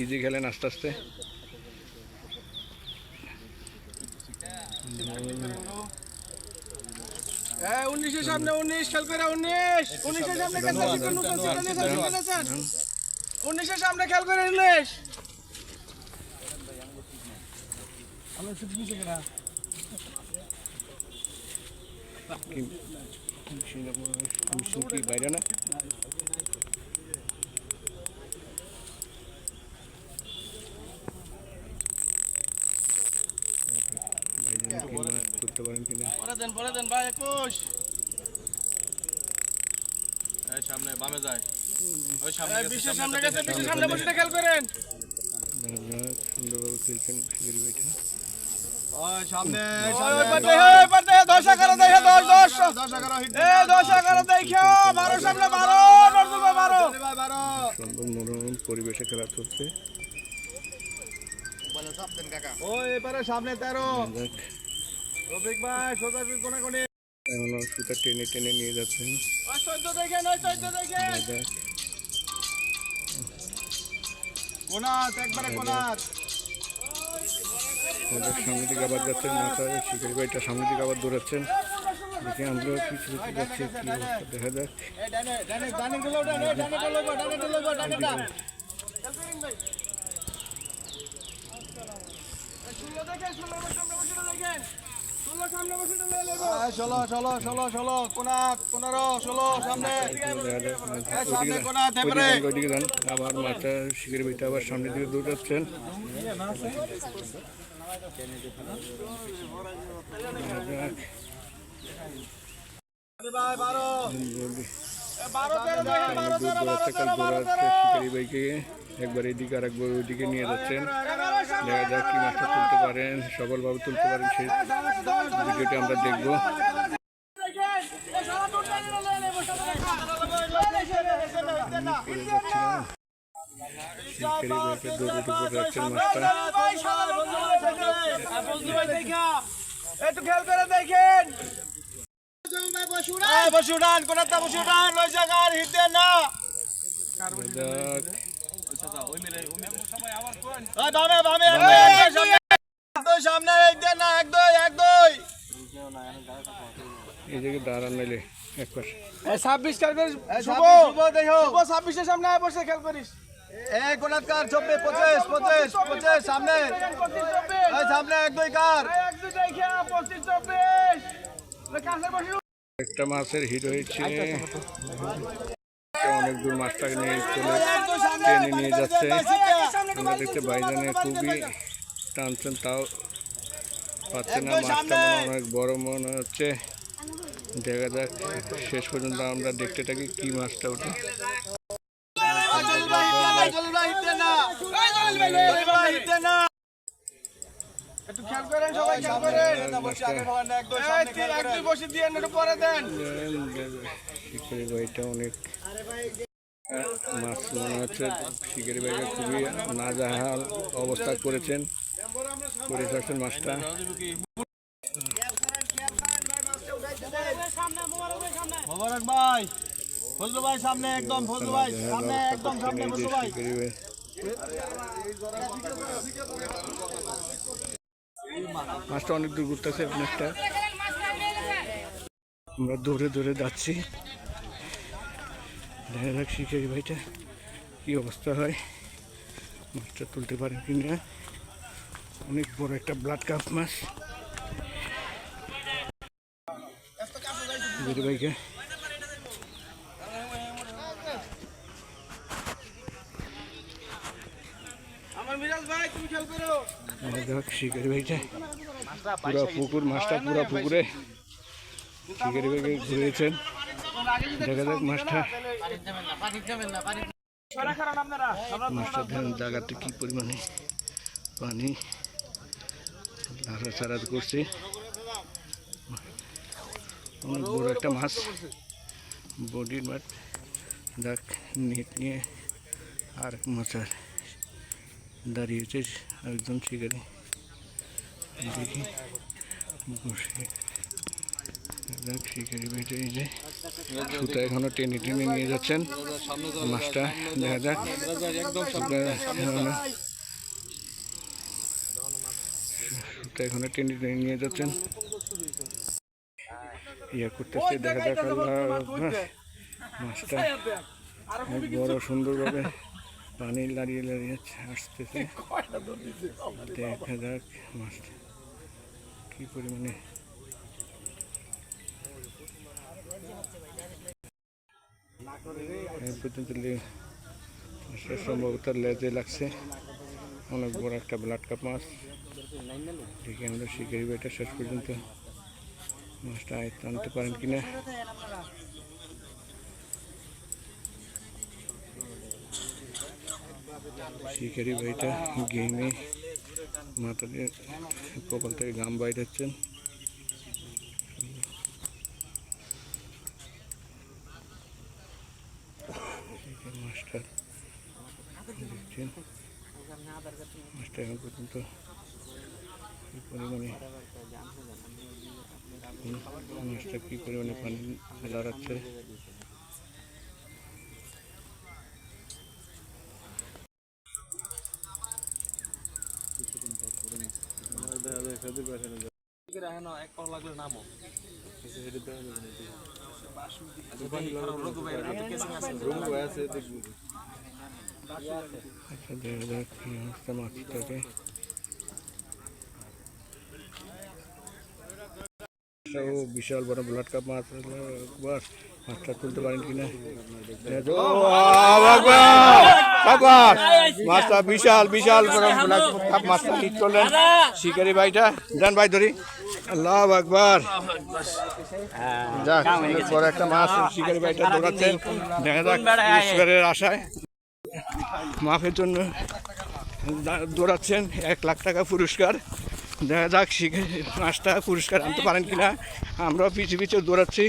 Easy খেলেন আস্তে আস্তে উনিশের সামনে উনিশ খেল করে উনিশ উনিশের সামনে উনিশের সামনে খেল করে উনিশ কি- মিশন কি বাইরে না ভাইজান কি মাছ করতে পারেন কিনা পরে দেন পরে দেন ভাই একুশ এই সামনে বামে যায় ওই সামনে বিশ্বের সামনে সামনে গেছে বিশ্বের সামনে বসে খেল করেন সুন্দরভাবে খেলছেন শিবির বইটা ওই সামনে ওই পাতে ওই পাতে দশ এগারো দেখে দশ দশ দশ হিট এ দশ এগারো দেখে বারো সামনে বারো নর্দুবে বারো ভাই বারো সুন্দর মনোরম পরিবেশে খেলা চলছে ওই এবারে সামনে তেরো যাক, রফিক ভাই সোজা কোনে কোনে এখনও সুতা টেনে টেনে নিয়ে যাচ্ছেন। ওই চোদ্দ দেখেন। আবার সামনের দিকে দৌড়াচ্ছেন পনেরো ষোলো সামনে। ওইদিকে আবার আবার সামনের দিকে দৌড়াচ্ছেন বারো। বারো বারো বারো বারো একবার এদিকে আর একবার ওইদিকে নিয়ে যাচ্ছেন। দেখা একটু খেয়াল করে দেখেন এই বসু ডান কোনাত বসু ডান ওই জায়গার হিট দেন না যাক ওই বামে বামে এই সামনে দুই সামনে এক দেন না এক দুই এক দুই। এই জায়গায় দাঁড়ান নাইলে এক পাশে। ছাব্বিশ খেল করিস শুভ শুভ ছাব্বিশের সামনে আয় বসে খেল করিস। এই কার চব্বিশ পঁচিশ পঁচিশ পঁচিশ সামনে। সামনে এক দুই কার। একটা মাছের হিট হয়েছে। অনেক দূর মাছটাকে নিয়ে চলে টেনে নিয়ে যাচ্ছে আমরা দেখতে বাইজানে খুবই টানছেন তাও পাচ্ছে না মাছটা মনে অনেক বড় মনে হচ্ছে দেখা যাক শেষ পর্যন্ত আমরা দেখতে থাকি কি মাছটা ওঠে একটু খেয়াল করেন সবাই খেয়াল করেন মাছটা এই তিন এক দুই বসে দিয়ে পরে দেন অনেক মাছ মনে হচ্ছে শিকারি ভাইটা খুবই নাজাহাল অবস্থা করেছেন। করে থাকছেন মাছটা। ভাই ফজলু ভাই সামনে একদম ফজলু ভাই সামনে একদম সামনে ফজলু ভাই। মাছটা অনেক দূর ঘুরতেছে আমরা দৌড়ে দৌড়ে যাচ্ছি। দেখা যাক শিকারি ভাইটা কি অবস্থা হয়? মাছটা তুলতে পারেন কি না? অনেক বড় একটা ব্লাড কাপ মাছ। ভাইকে। শিকারি ভাইটা। পুরা পুকুর মাছটা পুরা পুকুরে শিকারি ভাইকে ঘুরেছেন দেখা যাক মাছটা জায়গাতে কি পরিমাণে পানি লাড়াচাড়া করছে? অনেক বড় একটা মাছ বডির মাছ দেখ নেট নিয়ে আর এক মাছার দাঁড়িয়েছে একজন শিকারি। দেখি, বসে বেটে এই যে সুতা এখনও নিয়ে যাচ্ছেন। মাছটা দেখা যাক। সুতা এখনো- নিয়ে যাচ্ছেন। করতেছে, দেখা যাক মাছটা অনেক বড় পানি লাড়িয়ে লাড়িয়ে আসতেছে। দেখা যাক মাছটা কি পরিমাণে সম্ভবত লেজে লাগছে। অনেক বড় একটা ব্লাড কাপ মাছ। দেখি আমরা শিকারি বেটা শেষ পর্যন্ত মাছটা আয়ত্ত আনতে পারেন কিনা। শিকারি ভাইটা গেমে মাথা দিয়ে কপাল থেকে গাম বাইর হচ্ছেন। মাছটা দেখছেন মাছটা এখন পর্যন্ত কি পরিমাণে কি পরিমাণে পানি দাঁড়াচ্ছে আচ্ছা দেখা বিশাল বড় ব্লাড কাপ মাছ একবার মাছটা তুলতে পারেন কিনা! মাছটা বিশাল বিশাল বড় ব্লাড কাপ মাছটা হিট করলেন? শিকারি ভাইটা। যান ভাই ধরি। আল্লাহ আকবার। যাক বড় একটা মাছ শিকারি ভাইটা দৌড়াচ্ছেন দেখা যাক পুরস্কারের আশায় মাফের জন্য দৌড়াচ্ছেন এক লাখ টাকা পুরস্কার। দেখা যাক শিখে মাছটা পুরস্কার আনতে পারেন কিনা। আমরাও পিছু পিছু দৌড়াচ্ছি।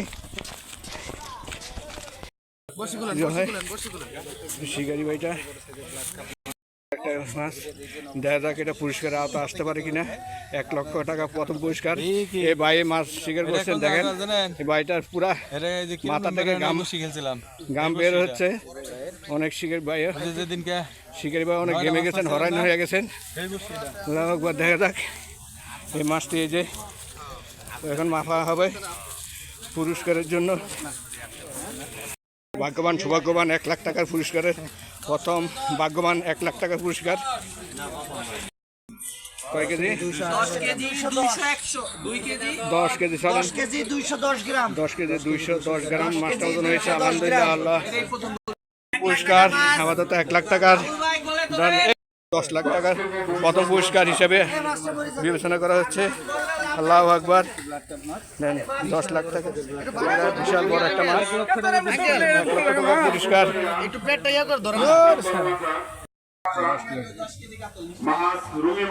শিকারি ভাইটা একটা মাছ দেখা যাক এটা পুরস্কার আওতা আসতে পারে কিনা। এক লক্ষ টাকা প্রথম পুরস্কার। এই ভাই মাছ শিকার করছেন দেখেন। এই ভাইটার পুরা মাথা থেকে গাম খেলছিলাম। গাম বের হচ্ছে। অনেক শিকার ভাই। যেদিনকে শিকারি ভাই অনেক গেমে গেছেন হরাইন হয়ে গেছেন। আকবার দেখা যাক। এই মাছটি এই যে এখন মাফা হবে। পুরস্কারের জন্য। ভাগ্যবান সৌভাগ্যবান এক লাখ টাকার পুরস্কারের প্রথম ভাগ্যবান এক লাখ টাকার পুরস্কার। কয় কেজি? দশ কেজি সব কেজি। 210 গ্রাম। দশ কেজি দুইশো দশ গ্রাম। মাছটা ওজন হয়েছে আলহামদুলিল্লাহ আল্লাহ। পুরস্কার আপাতত এক লাখ টাকার। দশ লাখ টাকার প্রথম পুরস্কার হিসেবে বিবেচনা করা হচ্ছে। আল্লাহ আকবর। দেন দশ লাখ টাকা। বিশাল বড় একটা মাছ। পরিষ্কার। একটু প্লেটটা ইয়া কর ধরো। মাছ রুমি